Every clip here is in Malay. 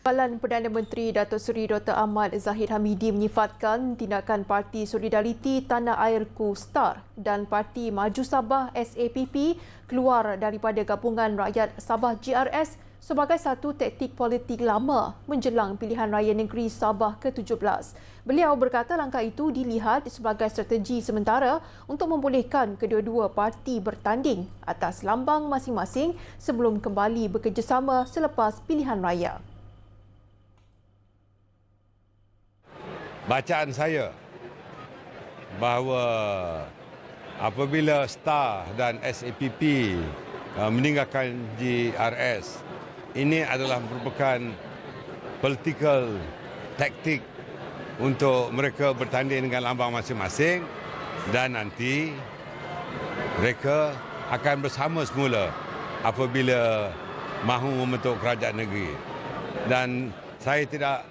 Bekalan Perdana Menteri Datuk Seri Dr. Ahmad Zahid Hamidi menyifatkan tindakan Parti Solidariti Tanah Airku STAR dan Parti Maju Sabah SAPP keluar daripada gabungan rakyat Sabah GRS sebagai satu taktik politik lama menjelang pilihan raya negeri Sabah ke-17. Beliau berkata langkah itu dilihat sebagai strategi sementara untuk membolehkan kedua-dua parti bertanding atas lambang masing-masing sebelum kembali bekerjasama selepas pilihan raya. Bacaan saya bahawa apabila STAR dan SAPP uh, meninggalkan GRS ini adalah merupakan political taktik untuk mereka bertanding dengan lambang masing-masing dan nanti mereka akan bersama semula apabila mahu membentuk kerajaan negeri. Dan saya tidak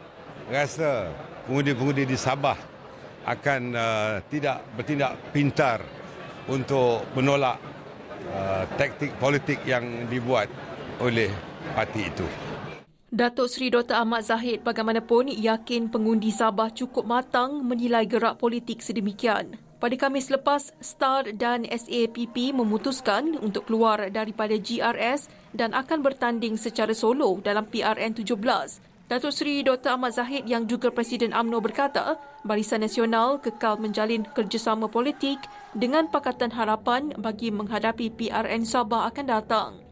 rasa pengundi-pengundi di Sabah akan uh, tidak bertindak pintar untuk menolak uh, taktik politik yang dibuat oleh parti itu. Datuk Seri Dr. Ahmad Zahid bagaimanapun yakin pengundi Sabah cukup matang menilai gerak politik sedemikian. Pada Khamis lepas, STAR dan SAPP memutuskan untuk keluar daripada GRS dan akan bertanding secara solo dalam PRN 17. Datuk Seri Dr. Ahmad Zahid yang juga Presiden AMNO berkata, Barisan Nasional kekal menjalin kerjasama politik dengan Pakatan Harapan bagi menghadapi PRN Sabah akan datang.